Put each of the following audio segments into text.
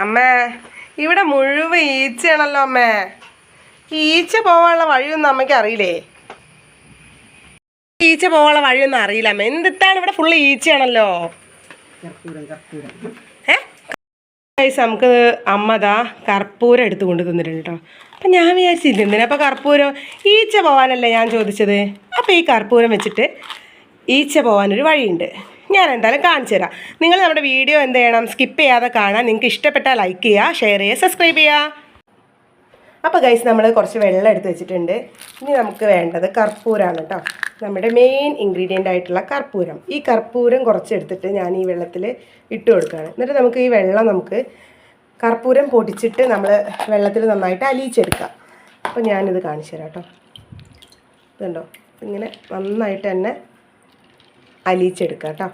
അമ്മേ ഇവിടെ മുഴുവൻ ഈച്ചയാണല്ലോ അമ്മേ. ഈച്ച പോവാനുള്ള വഴിയൊന്നും അമ്മയ്ക്ക് അറിയില്ലേ? ഈച്ച പോകാനുള്ള വഴിയൊന്നും അറിയില്ല അമ്മ. എന്തിട്ടാണ് ഇവിടെ ഫുള്ള് ഈച്ചയാണല്ലോ? നമുക്ക് അമ്മതാ കർപ്പൂരം എടുത്തു കൊണ്ട് തന്നിട്ടുണ്ട് കേട്ടോ അപ്പം ഞാൻ വിചാരിച്ചില്ല എന്തിനാ? അപ്പം കർപ്പൂരം ഈച്ച പോകാനല്ലേ ഞാൻ ചോദിച്ചത്. അപ്പോൾ ഈ കർപ്പൂരം വെച്ചിട്ട് ഈച്ച പോകാനൊരു വഴിയുണ്ട്. ഞാൻ എന്തായാലും കാണിച്ചു തരാം. നിങ്ങൾ നമ്മുടെ വീഡിയോ എന്ത് ചെയ്യണം? സ്കിപ്പ് ചെയ്യാതെ കാണാൻ നിങ്ങൾക്ക് ഇഷ്ടപ്പെട്ടാൽ ലൈക്ക് ചെയ്യുക ഷെയർ ചെയ്യുക സബ്സ്ക്രൈബ് ചെയ്യുക. അപ്പോൾ ഗൈസ് നമ്മൾ കുറച്ച് വെള്ളം എടുത്ത് വെച്ചിട്ടുണ്ട്. ഇനി നമുക്ക് വേണ്ടത് കർപ്പൂരമാണ് കേട്ടോ. നമ്മുടെ മെയിൻ ഇൻഗ്രീഡിയന്റ് ആയിട്ടുള്ള കർപ്പൂരം. ഈ കർപ്പൂരം കുറച്ചെടുത്തിട്ട് ഞാൻ ഈ വെള്ളത്തിൽ ഇട്ട് കൊടുക്കുകയാണ്. എന്നിട്ട് നമുക്ക് ഈ വെള്ളം നമുക്ക് കർപ്പൂരം പൊടിച്ചിട്ട് നമ്മൾ വെള്ളത്തിൽ നന്നായിട്ട് അലിയിച്ചെടുക്കാം അപ്പോൾ ഞാനിത് കാണിച്ചു തരാം കേട്ടോ. ഇതുണ്ടോ? ഇങ്ങനെ നന്നായിട്ട് തന്നെ അലിയിച്ചെടുക്കാം കേട്ടോ.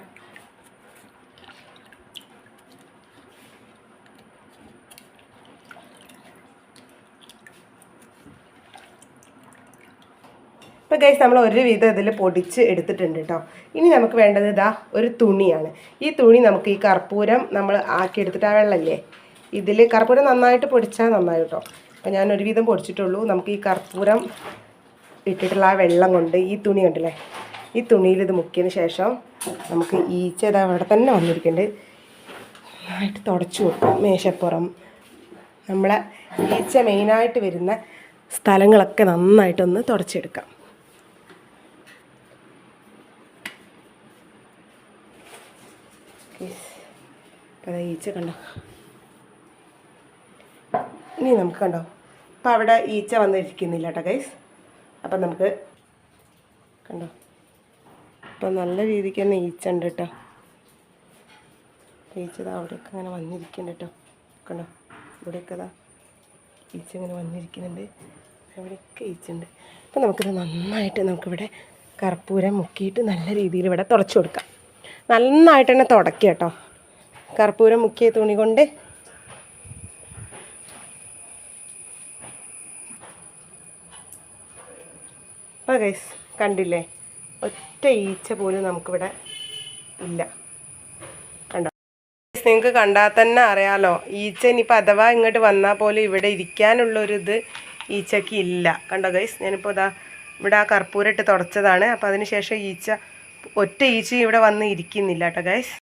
ഇപ്പോൾ ഗൈസ് നമ്മൾ ഒരു വിധം ഇതിൽ പൊടിച്ച് എടുത്തിട്ടുണ്ട് കേട്ടോ. ഇനി നമുക്ക് വേണ്ടത് ഇതാ ഒരു തുണിയാണ്. ഈ തുണി നമുക്ക് ഈ കർപ്പൂരം നമ്മൾ ആക്കിയെടുത്തിട്ട് ആ വെള്ളമല്ലേ ഇതിൽ കർപ്പൂരം നന്നായിട്ട് പൊടിച്ചാൽ നന്നായി കേട്ടോ. അപ്പോൾ ഞാൻ ഒരു വിധം പൊടിച്ചിട്ടുള്ളൂ. നമുക്ക് ഈ കർപ്പൂരം ഇട്ടിട്ടുള്ള ആ വെള്ളം കൊണ്ട് ഈ തുണി കണ്ടില്ലേ? ഈ തുണിയിൽ ഇത് മുക്കിയതിന് ശേഷം നമുക്ക് ഈച്ച ഇതാ അവിടെ തന്നെ വന്നിരിക്കുന്നുണ്ട്. നന്നായിട്ട് തുടച്ചു കൊടുക്കും. മേശപ്പുറം. നമ്മളെ ഈച്ച മെയിനായിട്ട് വരുന്ന സ്ഥലങ്ങളൊക്കെ നന്നായിട്ടൊന്ന് തുടച്ചെടുക്കാം. ഈച്ച കണ്ടോ? ഇനി നമുക്ക് കണ്ടോ? അപ്പോൾ അവിടെ ഈച്ച വന്നിരിക്കുന്നില്ല കേട്ടോ ഗൈസ് അപ്പം നമുക്ക് കണ്ടോ? അപ്പം നല്ല രീതിക്ക് തന്നെ ഈച്ച ഉണ്ട് കേട്ടോ ഈച്ചത് അവിടെയൊക്കെ അങ്ങനെ വന്നിരിക്കുന്നുണ്ട് കേട്ടോ കണ്ടോ? ഇവിടെയൊക്കെ ഇതാ ഈച്ച ഇങ്ങനെ വന്നിരിക്കുന്നുണ്ട്. അവിടെയൊക്കെ ഈച്ചുണ്ട്. അപ്പം നമുക്കിത് നന്നായിട്ട് നമുക്കിവിടെ കർപ്പൂരം മുക്കിയിട്ട് നല്ല രീതിയിൽ ഇവിടെ തുടച്ചു കൊടുക്കാം. നന്നായിട്ട് തന്നെ തുടക്കുക കേട്ടോ കർപ്പൂരം മുക്കിയ തുണി കൊണ്ട് അപ്പോൾ ഗൈസ് കണ്ടില്ലേ? ഒറ്റ ഈച്ച പോലും നമുക്കിവിടെ ഇല്ല. കണ്ടോ? നിങ്ങൾക്ക് കണ്ടാൽ തന്നെ അറിയാലോ ഈച്ച ഇനിയിപ്പോൾ അഥവാ ഇങ്ങോട്ട് വന്നാൽ പോലും ഇവിടെ ഇരിക്കാനുള്ളൊരിത് ഈച്ചയ്ക്ക് ഇല്ല. കണ്ടോ ഗൈസ് ഞാനിപ്പോൾ ഇതാ ഇവിടെ ആ കർപ്പൂരിട്ട് തുടച്ചതാണ്. അപ്പോൾ അതിന് ശേഷം ഈച്ച ഒറ്റ ഈച്ച ഇവിടെ വന്ന് ഇരിക്കുന്നില്ല കേട്ടോ ഗൈസ്